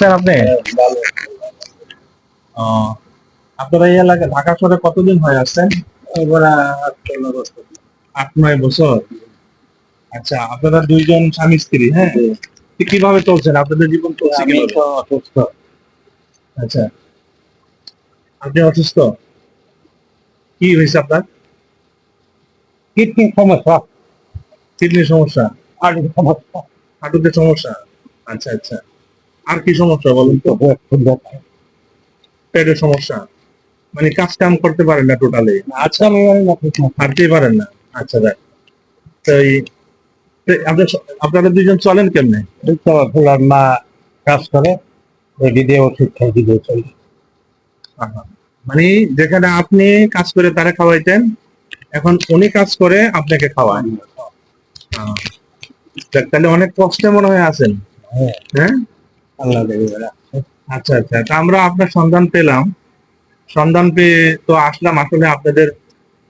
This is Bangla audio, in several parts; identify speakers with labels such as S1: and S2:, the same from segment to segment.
S1: স্যার আপনি? আপনারা এই ঢাকা শহরে কতদিন হয়ে আসছেন? আট নয় বছর? আচ্ছা আপনারা দুইজন স্বামী স্ত্রী হ্যাঁ? কীভাবে চলছেন? আপনাদের জীবন চলছে
S2: অসুস্থ।
S1: আচ্ছা। আপনি অসুস্থ? কি হয়েছে আপনার?
S2: কিডনি সমস্যা।
S1: কিডনির সমস্যা?
S2: আর সমস্যা।
S1: হাঁটুতে সমস্যা? আচ্ছা আচ্ছা। আর কি সমস্যা বলুন তো? পেটের সমস্যা? মানে কাজ কাম করতে পারেন না টোটালি
S2: আচ্ছা
S1: হাঁটতেই পারেন না? আচ্ছা দেখ তো এই আপনার আপনারা দুইজন চলেন কেমনে?
S2: ফুলার মা কাজ করে দিয়ে ওষুধ খাই দিয়ে চলি।
S1: মানে যেখানে আপনি কাজ করে তারা খাওয়াইতেন এখন উনি কাজ করে আপনাকে খাওয়ায়। আহ। তাহলে অনেক কষ্টে মনে হয় আছেন।
S2: হ্যাঁ।
S1: হ্যাঁ?
S2: আল্লাহ
S1: আচ্ছা আচ্ছা তা আমরা আপনার সন্ধান পেলাম। সন্ধান পেয়ে তো আসলাম। আসলে আপনাদের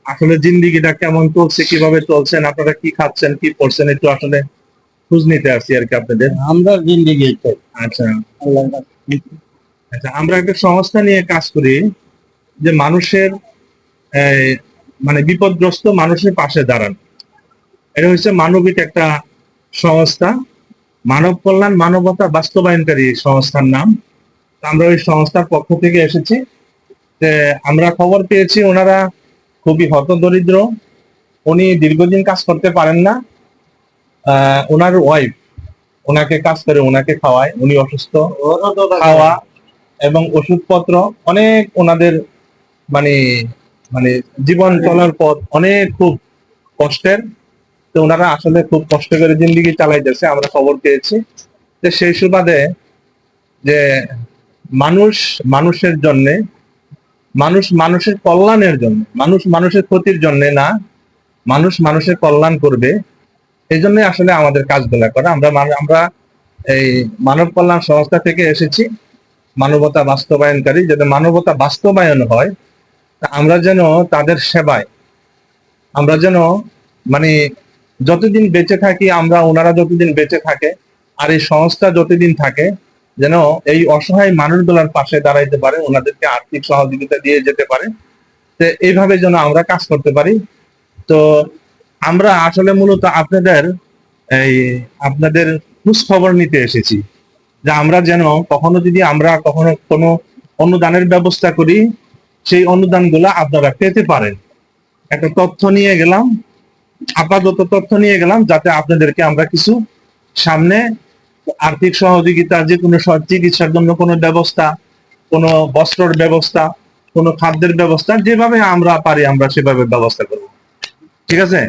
S1: আসলে জিন্দিগিটা কেমন চলছে কীভাবে চলছেন আপনারা কি খাচ্ছেন কি করছেন একটু আসলে খোঁজ নিতে আসছি আর কি আপনাদের।
S2: আমরা জিন্দিগি
S1: আচ্ছা আচ্ছা আমরা একটা সংস্থা নিয়ে কাজ করি যে মানুষের মানে বিপদগ্রস্ত মানুষের পাশে দাঁড়ান। এটা হচ্ছে মানবিক একটা সংস্থা। মানব কল্যাণ, মানবতা বাস্তবায়নকারী সংস্থার নাম। আমরা ওই সংস্থার পক্ষ থেকে এসেছি। যে আমরা খবর পেয়েছি ওনারা খুবই হতদরিদ্র। উনি দীর্ঘদিন কাজ করতে পারেন না। ওনার ওয়াইফ ওনাকে কাজ করে, ওনাকে খাওয়ায়। উনি অসুস্থ। খাওয়া এবং ওষুধপত্র অনেক ওনাদের মানে মানে জীবন চলার পথ অনেক খুব কষ্টের। তো ওনারা আসলে খুব কষ্ট করে জিন্দিগি চালাইতেছে, আমরা খবর পেয়েছি। যে সেই সুবাদে যে মানুষ মানুষের জন্য, মানুষ মানুষের কল্যাণের জন্য, মানুষ মানুষের ক্ষতির জন্য না, মানুষ মানুষের কল্যাণ করবে, এই জন্য আসলে আমাদের কাজগুলা করা। আমরা আমরা এই মানব কল্যাণ সংস্থা থেকে এসেছি, মানবতা বাস্তবায়নকারী। যাতে মানবতা বাস্তবায়ন হয় আমরা যেন তাদের সেবায়, আমরা যেন মানে যতদিন বেঁচে থাকি আমরা, ওনারা যতদিন বেঁচে থাকে, আর এই সংস্থা যতদিন থাকে, যেন এই অসহায় মানুষগুলোর পাশে দাঁড়াইতে পারে, ওনাদেরকে আর্থিক সহযোগিতা দিয়ে যেতে পারে, তো এইভাবে যেন আমরা কাজ করতে পারি। তো আমরা আসলে মূলত আপনাদের এই আপনাদের খবর নিতে এসেছি, যে আমরা যেন কখনো যদি আমরা কখনো কোনো অনুদানের ব্যবস্থা করি, সেই অনুদানগুলো আপনারা পেতে পারেন। একটা তথ্য নিয়ে গেলাম আপাতত তথ্য নিয়ে গেলাম যাতে আপনাদেরকে আমরা কিছু সামনে আর্থিক সহযোগিতা যে কোনো চিকিৎসার জন্য কোনো ব্যবস্থা কোনো বস্ত্রের ব্যবস্থা কোনো খাদ্যের ব্যবস্থা যেভাবে আমরা পারি আমরা সেভাবে ব্যবস্থা করব। ঠিক আছে?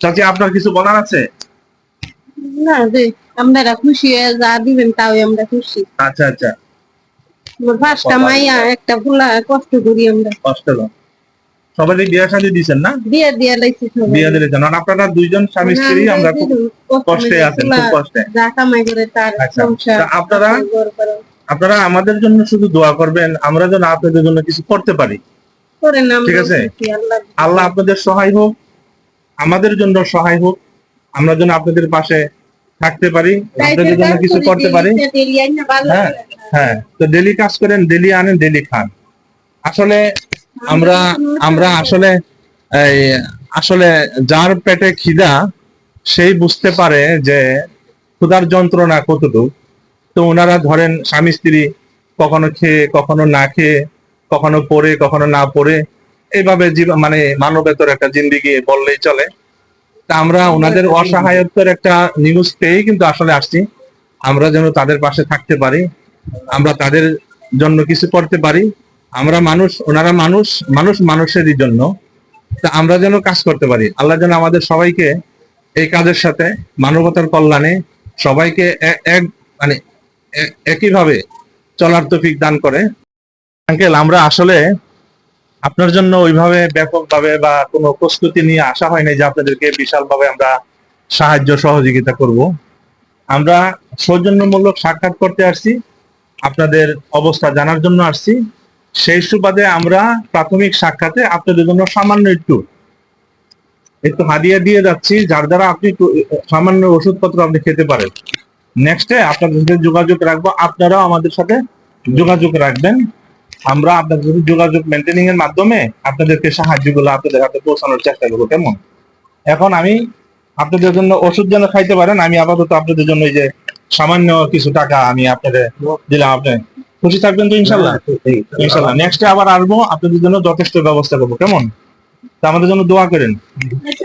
S1: চাচি আপনার কিছু বলার আছে?
S3: না যে আমরা খুশি যা দিবেন তাও আমরা খুশি।
S1: আচ্ছা আচ্ছা।
S3: পাঁচটা মাইয়া একটা ফুলা কষ্ট করি আমরা।
S1: কষ্ট সবাই বিয়ে শাদী না?
S3: দিয়ে দিয়ে লাইছি সবাই।
S1: বিয়ে আর আপনারা দুইজন স্বামী স্ত্রী আমরা খুব
S3: কষ্ট
S1: আছেন খুব কষ্টে।
S3: করে তার
S1: আচ্ছা,
S3: সংসার
S1: আপনারা- আপনারা আমাদের জন্য শুধু দোয়া করবেন আমরা যেন আপনাদের জন্য কিছু করতে পারি। ঠিক আছে।
S3: আল্লাহ
S1: আল্লাহ আপনাদের সহায় হোক আমাদের জন্য সহায় হোক আমরা যেন আপনাদের পাশে থাকতে পারি আপনাদের জন্য কিছু করতে পারি। হ্যাঁ, হ্যাঁ। তো ডেলি কাজ করেন ডেলি আনেন ডেলি খান। আসলে আমরা আমরা আসলে এই আসলে যার পেটে খিদা সেই বুঝতে পারে যে ক্ষুধার যন্ত্রণা কতটুকু। তো ওনারা ধরেন স্বামী স্ত্রী কখনো খেয়ে কখনো না খেয়ে কখনো পড়ে কখনো না পড়ে এইভাবে মানে মানবেতর একটা জিন্দিগি বললেই চলে। তা আমরা ওনাদের অসহায়ত্বের একটা নিউজ পেয়েই কিন্তু আসলে আসছি। আমরা যেন তাদের পাশে থাকতে পারি আমরা তাদের জন্য কিছু করতে পারি। আমরা মানুষ, ওনারা মানুষ মানুষ মানুষেরই জন্য। তা আমরা যেন কাজ করতে পারি। আল্লাহ যেন আমাদের সবাইকে এই কাজের সাথে, মানবতার কল্যাণে সবাইকে এক মানে একইভাবে চলার তফিক দান করে। আঙ্কেল, আমরা আসলে আপনার জন্য ওইভাবে ব্যাপকভাবে বা কোনো প্রস্তুতি নিয়ে আসা হয়নি যে আপনাদেরকে বিশালভাবে আমরা সাহায্য সহযোগিতা করব। আমরা সৌজন্যমূলক সাক্ষাৎ করতে আসছি। আপনাদের অবস্থা জানার জন্য আসছি। সেই সুবাদে আমরা প্রাথমিক সাক্ষাতে আপনাদের জন্য সামান্য একটু একটু হাদিয়া দিয়ে যাচ্ছি, যার দ্বারা আপনি সামান্য ওষুধপত্র আপনি খেতে পারেন। নেক্সটে আপনাদের সাথে যোগাযোগ রাখব, আপনারাও আমাদের সাথে যোগাযোগ রাখবেন। আমরা আপনাদের সাথে যোগাযোগ মেনটেনিং এর মাধ্যমে আপনাদেরকে সাহায্যগুলো আপনাদের হাতে পৌঁছানোর চেষ্টা করব, কেমন? এখন আমি আপনাদের জন্য ওষুধ যেন খাইতে পারেন, আমি আপাতত আপনাদের জন্য এই যে সামান্য কিছু টাকা আমি আপনাদের দিলাম, আপনি খুশি থাকবেন তো ইনশাল্লাহ ইনশাল্লাহ নেক্সটে আবার আসব। আপনাদের জন্য যথেষ্ট ব্যবস্থা করব। কেমন? তা আমাদের জন্য দোয়া করেন।
S3: আচ্ছা,